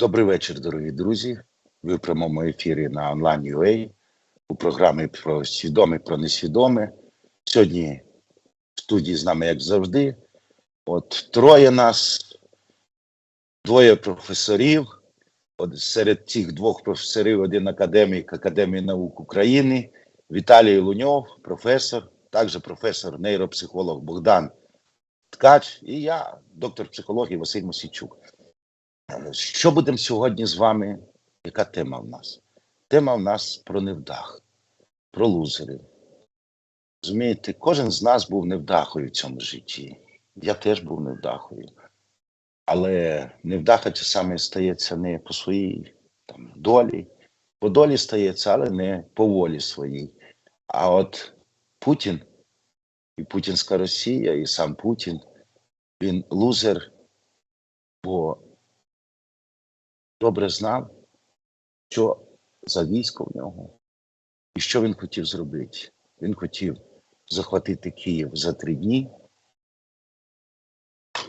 Добрий вечір, дорогі друзі. Ви в прямому ефірі на онлайн UA у програмі про свідоме, про несвідоме. Сьогодні в студії з нами, як завжди. От троє нас, двоє професорів. От серед цих двох професорів один академік Академії наук України, Віталій Луньов, професор, також професор нейропсихолог Богдан Ткач, і я, доктор психології Василь Мосійчук. Що будемо сьогодні з вами? Яка тема в нас? Тема в нас про невдах, про лузерів. Розумієте, кожен з нас був невдахою в цьому житті. Я теж був невдахою. Але невдаха часами стається не по своїй там, долі, по долі стається, але не по волі своїй. А от Путін і Путінська Росія, і сам Путін, він лузер, бо добре знав, що за військо в нього і що він хотів зробити. Він хотів захватити Київ за три дні,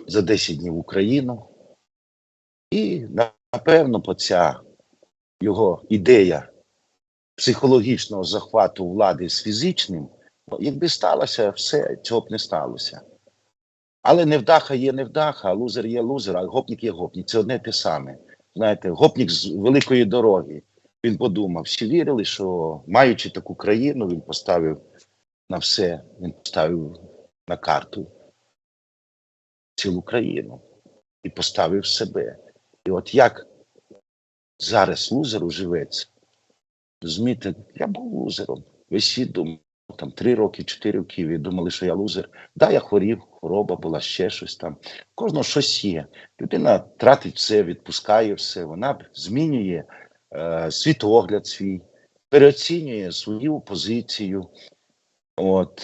за 10 днів Україну. І напевно, ця його ідея психологічного захвату влади з фізичним, якби сталося все, цього б не сталося. Але невдаха є невдаха, лузер є лузер, а гопник є гопник. Це одне те саме. Знаєте, гопник з великої дороги. Він подумав, всі вірили, що маючи таку країну, він поставив на все, він поставив на карту цілу країну і поставив себе. І от як зараз лузеру живеться, розумієте, я був лузером. Весь світ думав, там три роки, чотири в Києві думали, що я лузер. Да, я хворів, хвороба була, ще щось там. Кожного щось є. Людина тратить все, відпускає все, вона змінює е, світогляд свій, переоцінює свою позицію. От,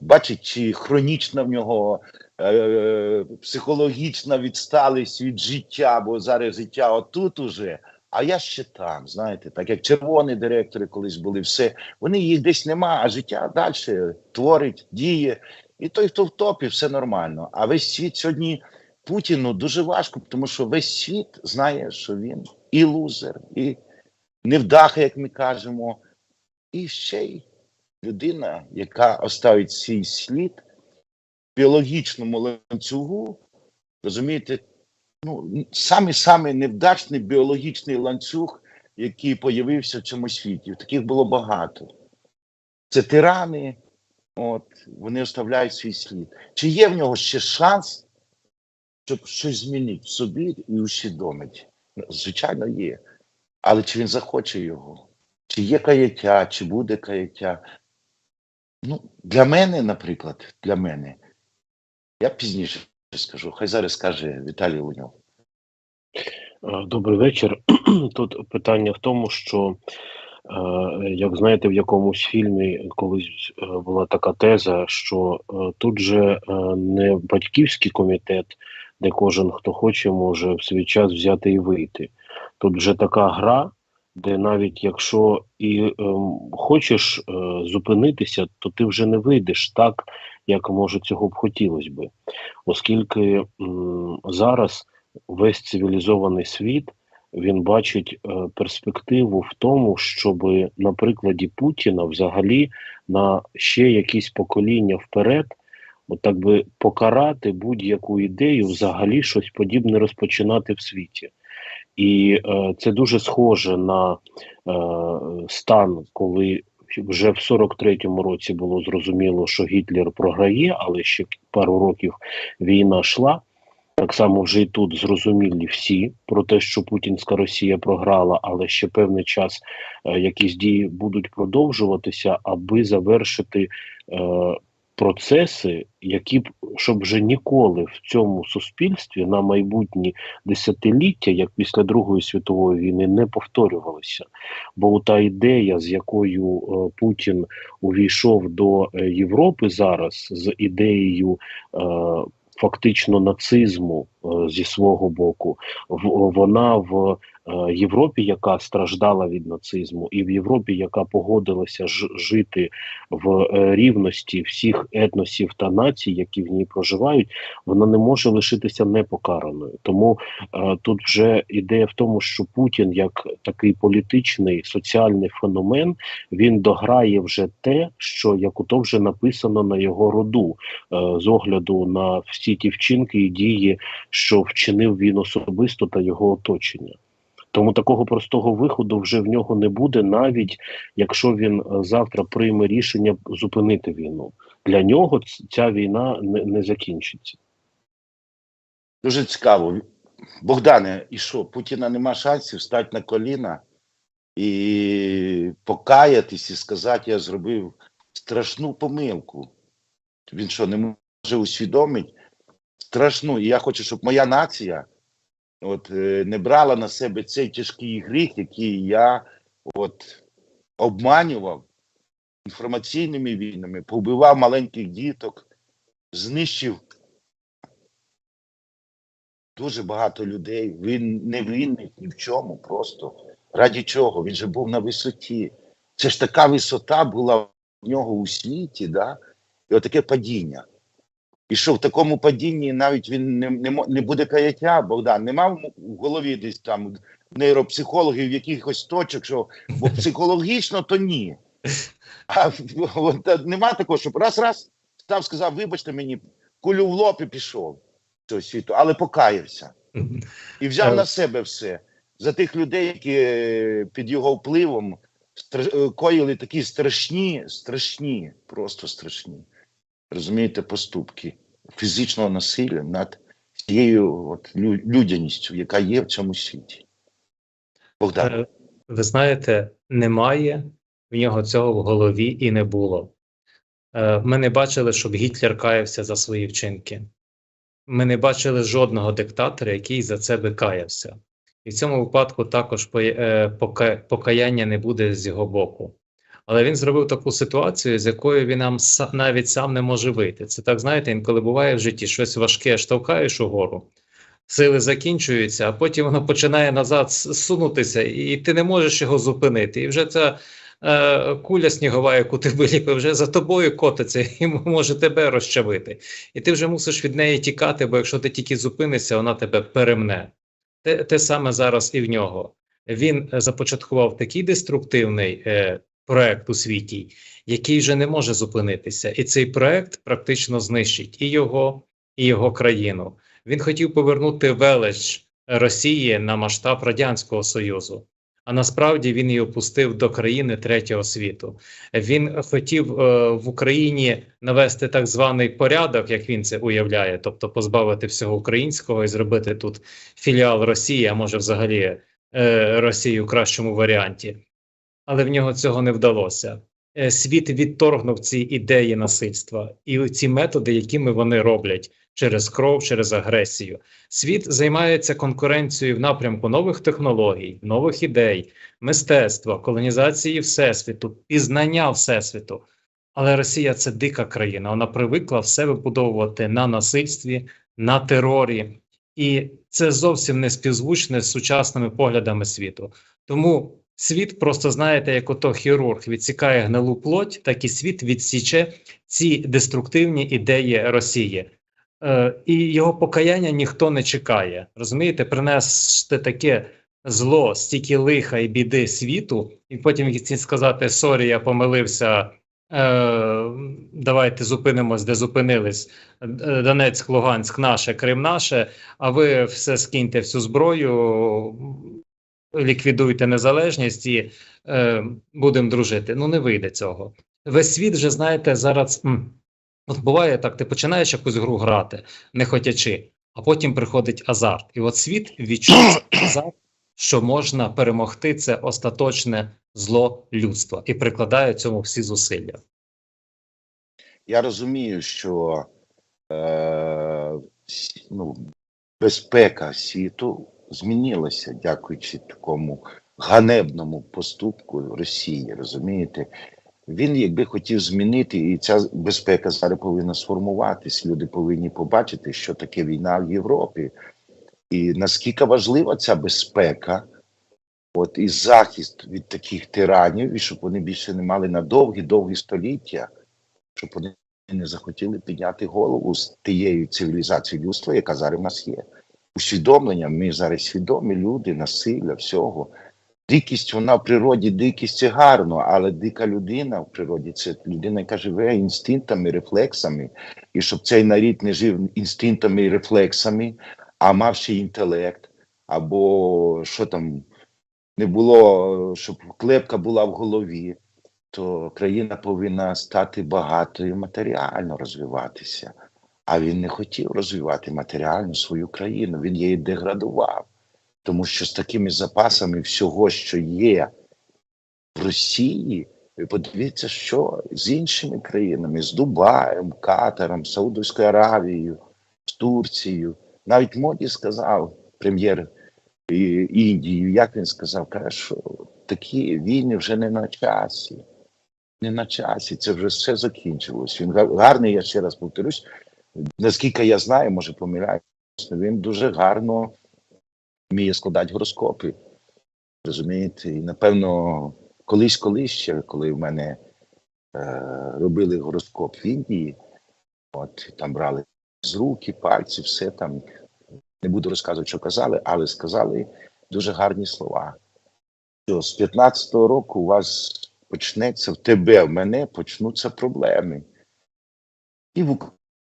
бачить, чи хронічна в нього е, психологічна відсталість від життя, бо зараз життя отут уже. А я ще там, знаєте, так як червоні директори колись були, все, вони їх десь нема, а життя далі творить, діє. І той, хто в топі, все нормально. А весь світ сьогодні Путіну дуже важко, тому що весь світ знає, що він і лузер, і невдаха, як ми кажемо, і ще й людина, яка оставить свій слід в біологічному ланцюгу, розумієте, ну, самий-самий невдачний біологічний ланцюг, який появився в цьому світі. Таких було багато. Це тирани, от, вони оставляють свій слід. Чи є в нього ще шанс, щоб щось змінити в собі і усвідомити? Звичайно, є. Але чи він захоче його? Чи є каяття, чи буде каяття? Ну, для мене, наприклад, для мене, я пізніше скажу, хай зараз скаже Віталій Луньов. Е, Добрий вечір. Тут питання в тому, що е, як знаєте, в якомусь фільмі колись е, була така теза, що тут же не батьківський комітет, де кожен хто хоче, може в свій час взяти і вийти. Тут вже така гра, де навіть якщо і ем, хочеш е, зупинитися, то ти вже не вийдеш так, як може цього б хотілося би, оскільки м, зараз весь цивілізований світ він бачить е, перспективу в тому, щоб на прикладі Путіна взагалі на ще якісь покоління вперед, от так би покарати будь-яку ідею, взагалі щось подібне розпочинати в світі. І е, це дуже схоже на е, стан, коли вже в 43-му році було зрозуміло, що Гітлер програє, але ще пару років війна йшла. Так само вже і тут зрозуміли всі про те, що Путінська Росія програла, але ще певний час е, якісь дії будуть продовжуватися, аби завершити е, процеси, які б щоб вже ніколи в цьому суспільстві на майбутні десятиліття, як після Другої світової війни, не повторювалися. Бо та ідея, з якою е, Путін увійшов до е, Європи зараз, з ідеєю. Е, Фактично нацизму е, зі свого боку, вона в Європі, яка страждала від нацизму, і в Європі, яка погодилася жити в е, рівності всіх етносів та націй, які в ній проживають, вона не може лишитися непокараною. Тому е, тут вже ідея в тому, що Путін, як такий політичний соціальний феномен, він дограє вже те, що як ото вже написано на його роду, е, з огляду на всі ті вчинки і дії, що вчинив він особисто та його оточення. Тому такого простого виходу вже в нього не буде, навіть якщо він е, завтра прийме рішення зупинити війну. Для нього ця війна не, не закінчиться. Дуже цікаво. Богдане, і що, Путіна нема шансів стати на коліна і покаятись і сказати, я зробив страшну помилку. Він що, не може усвідомити? Страшну. І я хочу, щоб моя нація от, е, не брала на себе цей тяжкий гріх, який я от, обманював інформаційними війнами, повбивав маленьких діток, знищив дуже багато людей. Він не винний ні в чому, просто раді чого? Він же був на висоті. Це ж така висота була в нього у світі, да? і отаке падіння. І що в такому падінні навіть він не, не, не буде каяття, Богдан, нема в в голові десь там нейропсихологів якихось точок, що бо психологічно то ні. А от, нема такого, щоб раз-раз став, сказав, вибачте мені, кулю в лоб і пішов цього світу, але покаявся і взяв Е. на себе все за тих людей, які е, під його впливом е, коїли такі страшні, страшні, просто страшні, розумієте, поступки фізичного насилля над тією от, людяністю, яка є в цьому світі. Богдан. Е, Ви знаєте, немає в нього цього в голові і не було. Е, Ми не бачили, щоб Гітлер каявся за свої вчинки. Ми не бачили жодного диктатора, який за це би каявся. І в цьому випадку також е, пока- покаяння не буде з його боку. Але він зробив таку ситуацію, з якою він нам навіть сам не може вийти. Це так, знаєте, інколи буває в житті щось важке штовхаєш угору, сили закінчуються, а потім воно починає назад сунутися, і ти не можеш його зупинити. І вже ця е, куля снігова, яку ти виліпив, вже за тобою котиться і може тебе розчавити. І ти вже мусиш від неї тікати, бо якщо ти тільки зупинишся, вона тебе перемне. Те, те саме зараз і в нього. Він започаткував такий деструктивний е, проект у світі, який вже не може зупинитися. І цей проект практично знищить і його, і його країну. Він хотів повернути велич Росії на масштаб Радянського Союзу. А насправді він її опустив до країни третього світу. Він хотів е, в Україні навести так званий порядок, як він це уявляє, тобто позбавити всього українського і зробити тут філіал Росії, а може взагалі е, Росії у кращому варіанті. Але в нього цього не вдалося. Е, Світ відторгнув ці ідеї насильства і ці методи, якими вони роблять через кров, через агресію. Світ займається конкуренцією в напрямку нових технологій, нових ідей, мистецтва, колонізації всесвіту, пізнання всесвіту. Але Росія це дика країна. Вона привикла все вибудовувати на насильстві, на терорі, і це зовсім не співзвучне з сучасними поглядами світу. Тому світ, просто знаєте, як ото хірург відсікає гнилу плоть, так і світ відсіче ці деструктивні ідеї Росії. Е, і його покаяння ніхто не чекає. Розумієте, принести таке зло, стільки лиха і біди світу, і потім сказати: Сорі, я помилився. Е, давайте зупинимось, де зупинились. Донецьк, Луганськ, наше, Крим наше. А ви все скиньте всю зброю, ліквідуйте незалежність і е, будемо дружити. Ну не вийде цього. Весь світ вже знаєте зараз. м, От буває так, ти починаєш якусь гру грати, не хотячи, а потім приходить азарт. І от світ відчув азарт, що можна перемогти це остаточне зло людства і прикладає цьому всі зусилля. Я розумію, що е, ну, безпека світу змінилася, дякуючи такому ганебному поступку Росії. Розумієте? Він якби хотів змінити, і ця безпека зараз повинна сформуватись. Люди повинні побачити, що таке війна в Європі, і наскільки важлива ця безпека От і захист від таких тиранів, і щоб вони більше не мали на довгі-довгі століття, щоб вони не захотіли підняти голову з тією цивілізацією людства, яка зараз в нас є. Усвідомлення, ми зараз свідомі люди, насилля, всього. Дикість, вона в природі, дикість це гарно, але дика людина в природі це людина, яка живе інстинктами, рефлексами. І щоб цей нарід не жив інстинктами і рефлексами, а мав ще інтелект, або що там не було, щоб клепка була в голові, то країна повинна стати багатою матеріально розвиватися. А він не хотів розвивати матеріально свою країну, він її деградував. Тому що з такими запасами всього, що є в Росії, ви подивіться, що з іншими країнами, з Дубаєм, Катаром, Саудовською Аравією, з Турцією. Навіть Моді сказав, прем'єр і- Індії, як він сказав, каже, що такі війни вже не на часі. Не на часі, це вже все закінчилось. Він гарний, я ще раз повторюсь, наскільки я знаю, може помиляюсь, він дуже гарно вміє складати гороскопи. Розумієте? І напевно, колись колись ще, коли в мене е, робили гороскоп в Індії, от там брали з руки, пальці, все там. Не буду розказувати, що казали, але сказали дуже гарні слова. Що з 15-го року у вас почнеться в тебе, в мене почнуться проблеми. І в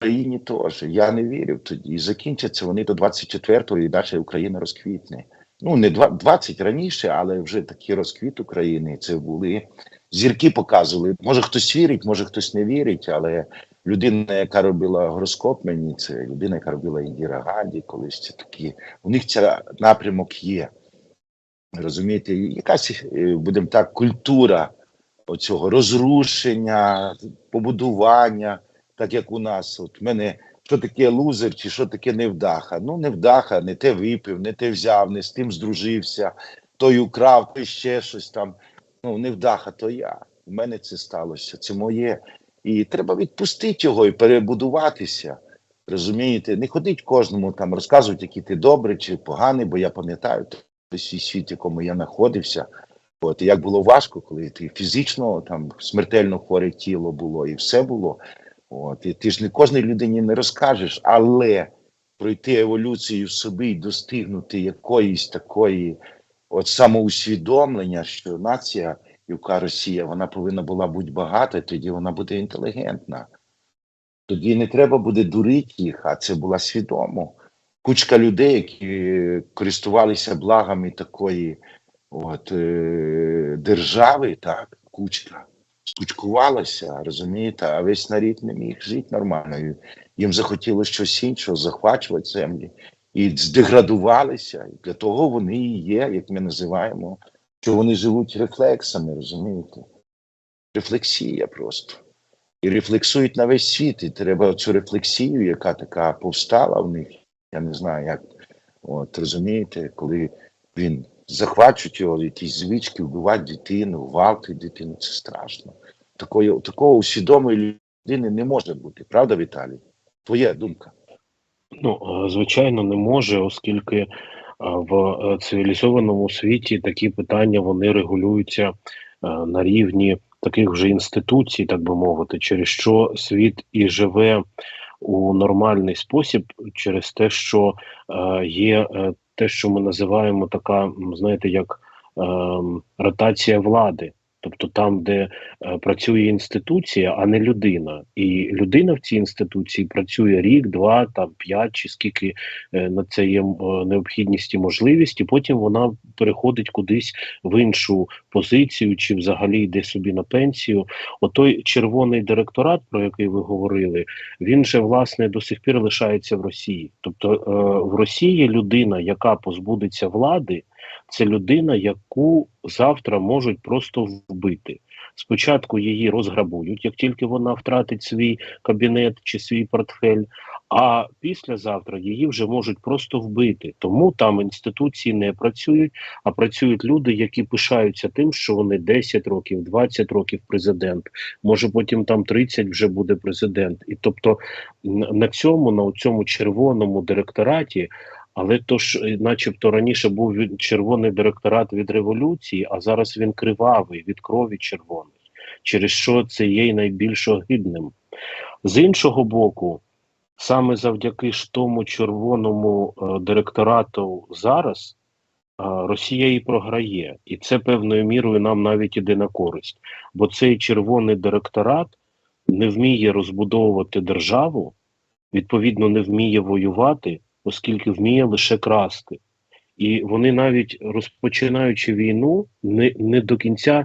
Україні теж. Я не вірив тоді. І закінчаться вони до 24-го, і далі Україна розквітне. Ну, не два- 20 раніше, але вже такий розквіт України. Це були зірки показували. Може хтось вірить, може хтось не вірить, але людина, яка робила гороскоп мені, це людина, яка робила Індіра Ганді, колись це такі. У них ця напрямок є. Розумієте, якась, е, будемо так, культура оцього розрушення, побудування, так як у нас. От мене що таке лузер чи що таке невдаха? Ну, невдаха, не те випив, не те взяв, не з тим здружився, той украв, той ще щось там. Ну, невдаха, то я. У мене це сталося, це моє. І треба відпустити його і перебудуватися. Розумієте, не ходить кожному там розказувати, який ти добрий чи поганий, бо я пам'ятаю той світ, в якому я знаходився. От як було важко, коли ти фізично там смертельно хворе тіло було, і все було. От і ти ж не кожній людині не розкажеш, але пройти еволюцію в собі і достигнути якоїсь такої от самоусвідомлення, що нація, яка Росія, вона повинна була бути багата, тоді вона буде інтелігентна. Тоді не треба буде дурити їх, а це була свідомо. Кучка людей, які користувалися благами такої от, е, держави, так, кучка, скучкувалася, розумієте, а весь народ не міг жити нормально. Їм захотілося щось іншого, захвачувати землі. І здеградувалися. І для того вони і є, як ми називаємо, що вони живуть рефлексами, розумієте? Рефлексія просто. І рефлексують на весь світ. І треба цю рефлексію, яка така повстала в них, я не знаю, як от розумієте, коли він захвачують його якісь звички, вбивати дитину, гвалтують дитину, це страшно. Такої, такого усвідомої людини не може бути, правда, Віталій? Твоя думка. Ну, е, звичайно, не може, оскільки е, в е, цивілізованому світі такі питання вони регулюються на рівні таких вже інституцій, так би мовити, через що світ і живе у нормальний спосіб, через те, що е, є е, те, що ми називаємо така, знаєте, як ем, ротація влади. Тобто там, де е, працює інституція, а не людина, і людина в цій інституції працює рік, два, там п'ять чи скільки е, на це є е, необхідність і можливість, і потім вона переходить кудись в іншу позицію, чи взагалі йде собі на пенсію. Отой червоний директорат, про який ви говорили, він же власне до сих пір лишається в Росії. Тобто е, в Росії людина, яка позбудеться влади, це людина, яку завтра можуть просто вбити. Спочатку її розграбують, як тільки вона втратить свій кабінет чи свій портфель. А післязавтра її вже можуть просто вбити. Тому там інституції не працюють, а працюють люди, які пишаються тим, що вони 10 років, 20 років президент. Може потім там 30 вже буде президент. І тобто на цьому, на цьому червоному директораті Але то ж, е, начебто, раніше був червоний директорат від революції, а зараз він кривавий від крові червоний, через що це є найбільш огидним. З іншого боку, саме завдяки ж тому червоному е, директорату зараз е, Росія і програє, і це певною мірою нам навіть іде на користь. Бо цей червоний директорат не вміє розбудовувати державу, відповідно, не вміє воювати, оскільки вміє лише красти. І вони навіть розпочинаючи війну, не, не до кінця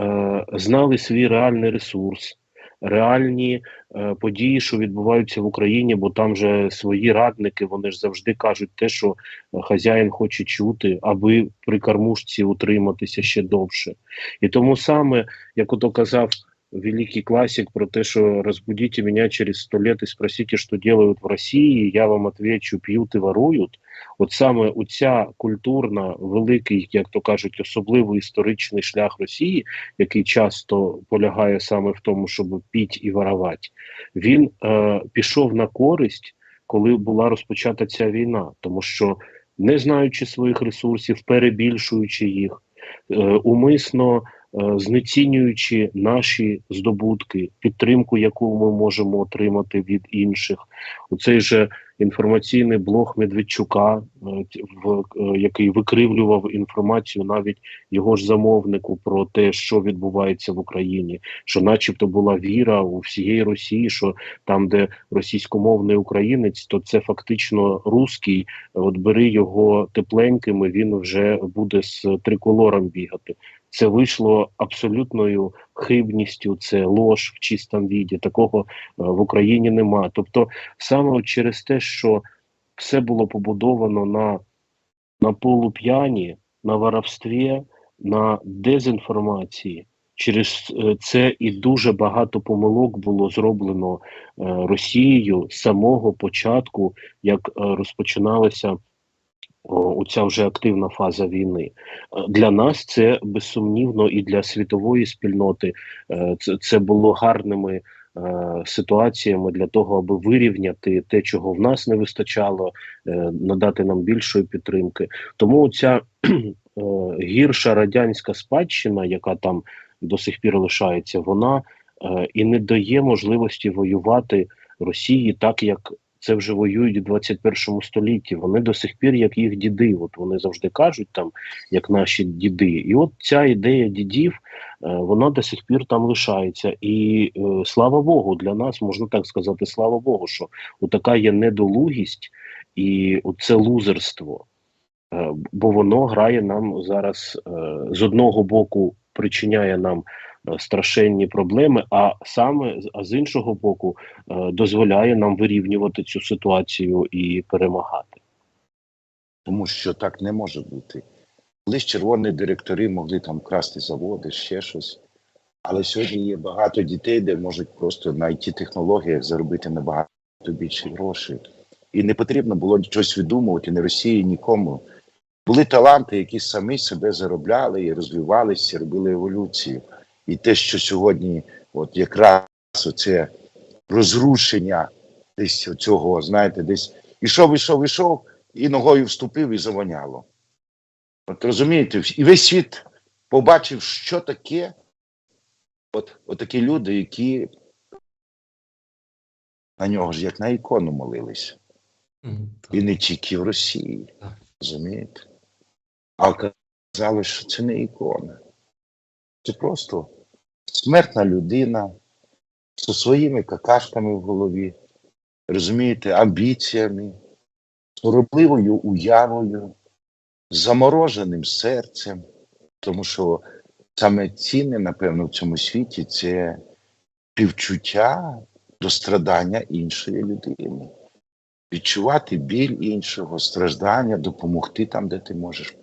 е, знали свій реальний ресурс, реальні е, події, що відбуваються в Україні, бо там же свої радники, вони ж завжди кажуть те, що е, хазяїн хоче чути, аби при кормушці утриматися ще довше. І тому саме, як ото казав великий классик про те, що розбудите мене через сто лет і спросите, що делают в Росії, я вам отвечу, п'ють і ворують. От саме оця культурна, великий, як то кажуть, особливий історичний шлях Росії, який часто полягає саме в тому, щоб піть і воровати, він е, пішов на користь, коли була розпочата ця війна, тому що не знаючи своїх ресурсів, перебільшуючи їх, е, умисно знецінюючи наші здобутки, підтримку, яку ми можемо отримати від інших, оцей же інформаційний блог Медведчука, е, е, який викривлював інформацію навіть його ж замовнику про те, що відбувається в Україні, що, начебто, була віра у всієї Росії, що там, де російськомовний українець, то це фактично руський. От бери його тепленькими, він вже буде з триколором бігати. Це вийшло абсолютною хибністю, це лож в чистому віді. Такого е, в Україні нема. Тобто, саме через те, що все було побудовано на, на полуп'яні, на воровстві, на дезінформації. Через е, це і дуже багато помилок було зроблено е, Росією з самого початку, як е, о, оця вже активна фаза війни. Е, Для нас це безсумнівно і для світової спільноти е, це, було гарними е, ситуаціями для того, аби вирівняти те, чого в нас не вистачало, надати нам більшої підтримки. Тому ця гірша радянська спадщина, яка там до сих пір лишається, вона і не дає можливості воювати Росії так, як це вже воюють у 21 столітті. Вони до сих пір, як їх діди. От вони завжди кажуть там, як наші діди. І от ця ідея дідів, е, вона до сих пір там лишається. І е, слава Богу, для нас можна так сказати, слава Богу, що така є недолугість і це лузерство. Е, бо воно грає нам зараз з одного боку, причиняє нам страшенні проблеми, а саме а з іншого боку, е, дозволяє нам вирівнювати цю ситуацію і перемагати. Тому що так не може бути. Колись червоні директори могли там красти заводи, ще щось. Але сьогодні є багато дітей, де можуть просто на it технологіях заробити набагато більше грошей. І не потрібно було щось видумувати ні Росії, нікому. Були таланти, які самі себе заробляли і розвивалися, робили еволюцію. І те, що сьогодні, от якраз оце розрушення десь цього, знаєте, десь ішов, ішов, ішов, і ногою вступив і завоняло. От розумієте, і весь світ побачив, що таке от, от такі люди, які на нього ж як на ікону молилися. Мгм. І не тільки в Росії. Розумієте? А казали, що це не ікона. Це просто смертна людина зі своїми какашками в голові, розумієте, амбіціями, соробливою уявою, замороженим серцем. Тому що саме цінне, напевно, в цьому світі це співчуття до страдання іншої людини відчувати біль іншого, страждання, допомогти там, де ти можеш,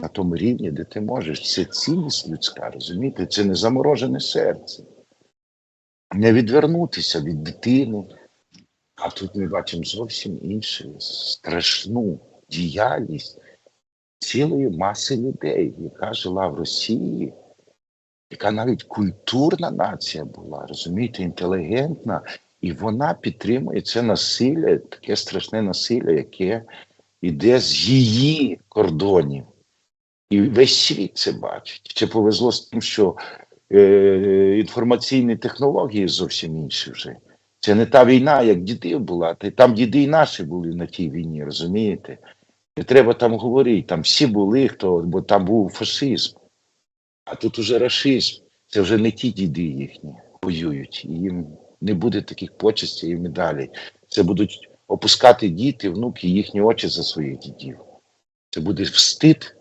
на тому рівні, де ти можеш. Це цінність людська, розумієте? Це не заморожене серце. Не відвернутися від дитини. А тут ми бачимо зовсім іншу страшну діяльність цілої маси людей, яка жила в Росії, яка навіть культурна нація була, розумієте, інтелігентна, і вона підтримує це насилля, таке страшне насилля, яке іде з її кордонів. І весь світ це бачить. Ще повезло з тим, що е, інформаційні технології зовсім інші вже. Це не та війна, як дідів була. Там діди і наші були на тій війні, розумієте? Не треба там говорити, там всі були, хто, бо там був фашизм. А тут уже рашизм. Це вже не ті діди їхні воюють. І їм не буде таких почестей і медалей. Це будуть опускати діти, внуки, їхні очі за своїх дідів. Це буде встид,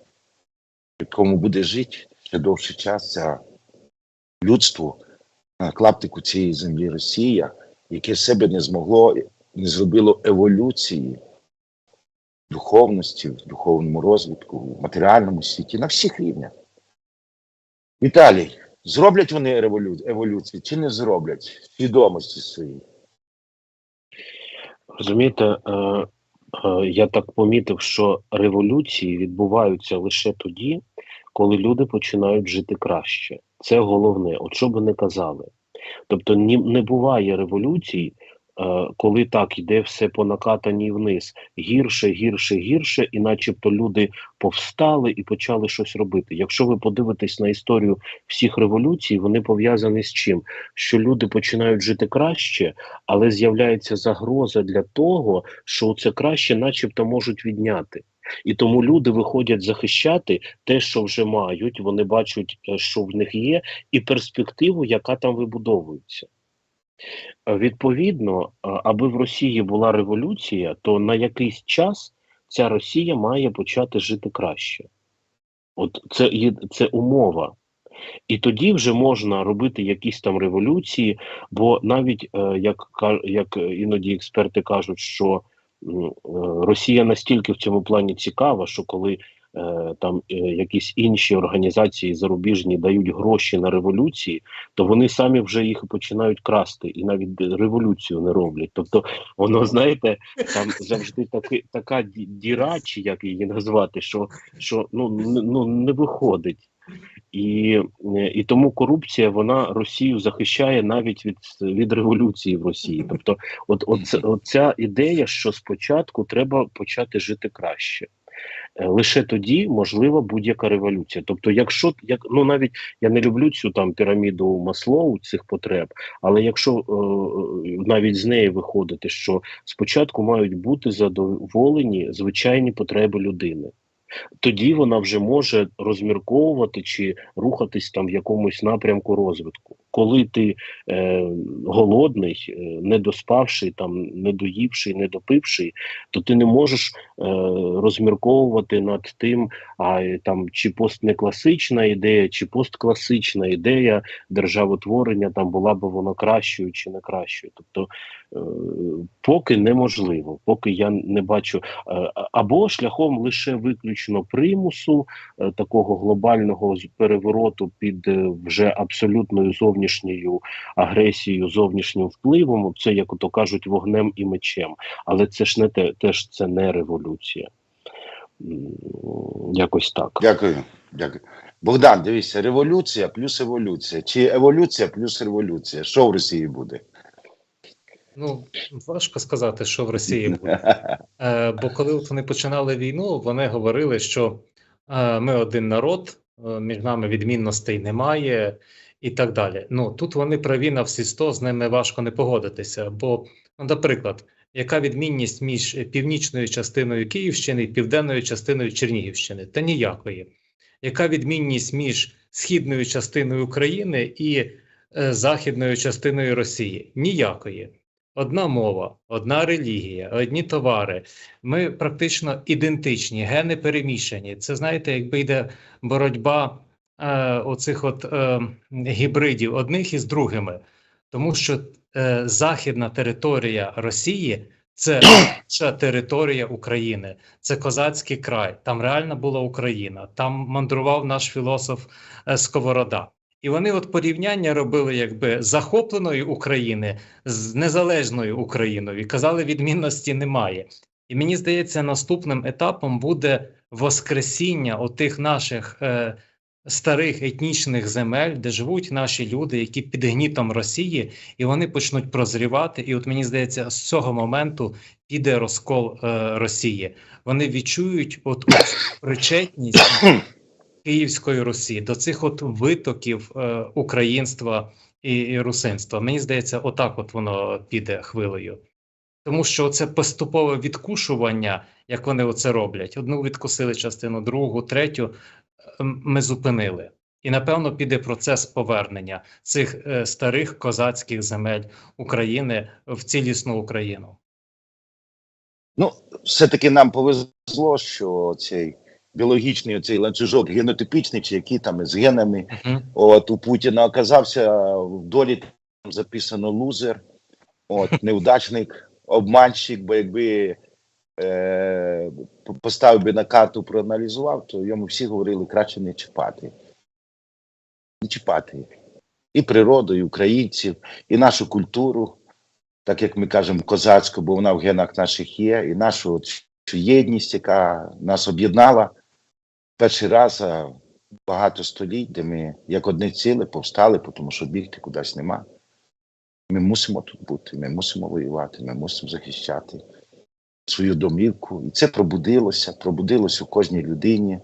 якому буде жити ще довший час людство на клаптику цієї землі Росія, яке себе не змогло, не зробило еволюції духовності, в духовному розвитку, в матеріальному світі на всіх рівнях. Віталій, зроблять вони еволюцію чи не зроблять свідомості своїй? Розумієте, е, я так помітив, що революції відбуваються лише тоді, коли люди починають жити краще. Це головне, от що би не казали. Тобто ні, не буває революцій, е, коли так іде все по накатаній вниз, гірше, гірше, гірше, і начебто люди повстали і почали щось робити. Якщо ви подивитесь на історію всіх революцій, вони пов'язані з чим? Що люди починають жити краще, але з'являється загроза для того, що це краще, начебто, можуть відняти. І тому люди виходять захищати те, що вже мають, вони бачать, е, що в них є, і перспективу, яка там вибудовується. Е, Відповідно, е, аби в Росії була революція, то на якийсь час ця Росія має почати жити краще. От це, є- це умова. І тоді вже можна робити якісь там революції, бо навіть е, як, як іноді експерти кажуть, що Росія настільки в цьому плані цікава, що коли там е, якісь інші організації зарубіжні дають гроші на революції, то вони самі вже їх починають красти і навіть революцію не роблять. Тобто, воно знаєте, там завжди таки, така ді- діра, чи як її назвати, що, що ну, ну не виходить. І, е, і тому корупція вона Росію захищає навіть від, від революції в Росії. Тобто, от, от, от ця ідея, що спочатку треба почати жити краще. Е, Лише тоді можлива будь-яка революція. Тобто, якщо як ну навіть я не люблю цю там піраміду Маслоу цих потреб, але якщо е, навіть з неї виходити, що спочатку мають бути задоволені звичайні потреби людини тоді вона вже може розмірковувати чи рухатись там в якомусь напрямку розвитку. Коли ти е, голодний, не недоспавший, там недоївший, недопивший, то ти не можеш е, розмірковувати над тим, а е, там чи постнекласична ідея, чи посткласична ідея державотворення там була б вона кращою чи не кращою. Тобто е, поки неможливо, поки я не бачу е, або шляхом лише виключно примусу е, такого глобального перевороту під е, вже абсолютною зовнішньою агресією, зовнішнім впливом. Це як то кажуть, вогнем і мечем. Але це ж не те, теж це не революція. Якось так. Дякую. Дякую. Богдан, дивіться, революція плюс еволюція. Чи еволюція плюс революція? Що в Росії буде? Ну, важко сказати, що в Росії буде. Е, бо коли от вони починали війну, вони говорили, що е, ми один народ, е, між нами відмінностей немає і так далі. Ну тут вони праві на всі сто, з ними важко не погодитися. Бо, ну, наприклад, яка відмінність між північною частиною Київщини і південною частиною Чернігівщини? Та ніякої. Яка відмінність між східною частиною України і е, західною частиною Росії? Ніякої. Одна мова, одна релігія, одні товари. Ми практично ідентичні, гени перемішані. Це знаєте, якби йде боротьба е, оцих от е, гібридів одних із другими, тому що е, західна територія Росії це інша територія України, це козацький край. Там реально була Україна. Там мандрував наш філософ е, Сковорода. І вони от порівняння робили якби захопленої України з незалежною Україною і казали, відмінності немає. І мені здається, наступним етапом буде воскресіння отих наших е, старих етнічних земель, де живуть наші люди, які під гнітом Росії, і вони почнуть прозрівати. І от мені здається, з цього моменту піде розкол е, Росії. Вони відчують от, от причетність Київської Русі до цих от витоків е, українства і, і русинства. Мені здається, отак от воно піде хвилею. Тому що це поступове відкушування, як вони оце роблять. Одну відкусили частину, другу, третю ми зупинили. І напевно піде процес повернення цих е, старих козацьких земель України в цілісну Україну. Ну, все-таки нам повезло, що цей біологічний цей ланцюжок генотипічний, чи який там із генами, Мгм. от у Путіна оказався в долі там записано лузер, от неудачник, обманщик, бо якби е, поставив би на карту, проаналізував, то йому всі говорили краще не чіпати. Не чіпати. І природу, і українців, і нашу культуру, так як ми кажемо, козацьку, бо вона в генах наших є, і нашу цю єдність, яка нас об'єднала перший раз за багато століть, де ми як одне ціле повстали, тому що бігти кудись нема. Ми мусимо тут бути, ми мусимо воювати, ми мусимо захищати свою домівку. І це пробудилося, пробудилося у кожній людині.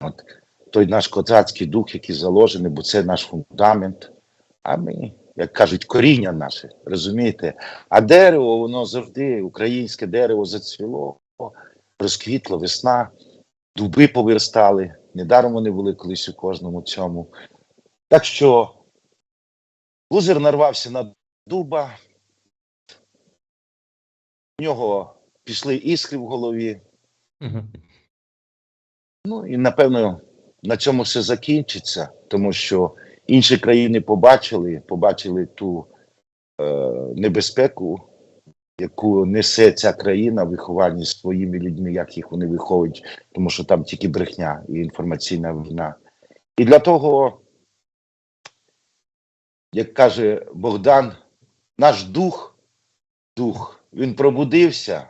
От той наш козацький дух, який заложений, бо це наш фундамент. А ми, як кажуть, коріння наше, розумієте? А дерево, воно завжди, українське дерево зацвіло, розквітло, весна, дуби повиростали. Недаром вони були колись у кожному цьому. Так що лузер нарвався на дуба, в нього пішли іскри в голові. Мгм. Ну і напевно на цьому все закінчиться, тому що інші країни побачили, побачили ту е, небезпеку, яку несе ця країна в вихованні своїми людьми, як їх вони виховують, тому що там тільки брехня і інформаційна війна. І для того, як каже Богдан, наш дух, дух, він пробудився.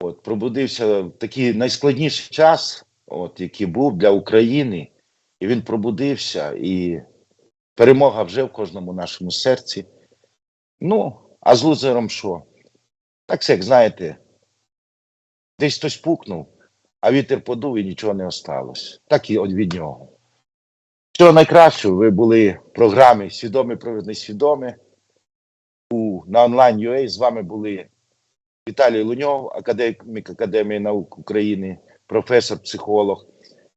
От, пробудився в такий найскладніший час, от, який був для України, і він пробудився, і перемога вже в кожному нашому серці. Ну, а з лузером що? Так як знаєте, десь хтось пукнув, а вітер подув і нічого не осталось. Так і від нього. Всього найкращого, ви були в програмі Свідомі про несвідоме у, на онлайн UA. З вами були Віталій Луньов, академік Академії наук України, професор, психолог,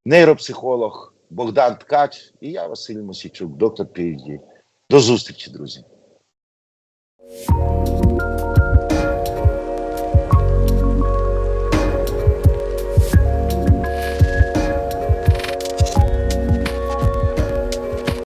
нейропсихолог Богдан Ткач і я, Василь Мосійчук, доктор PhD. До зустрічі, друзі.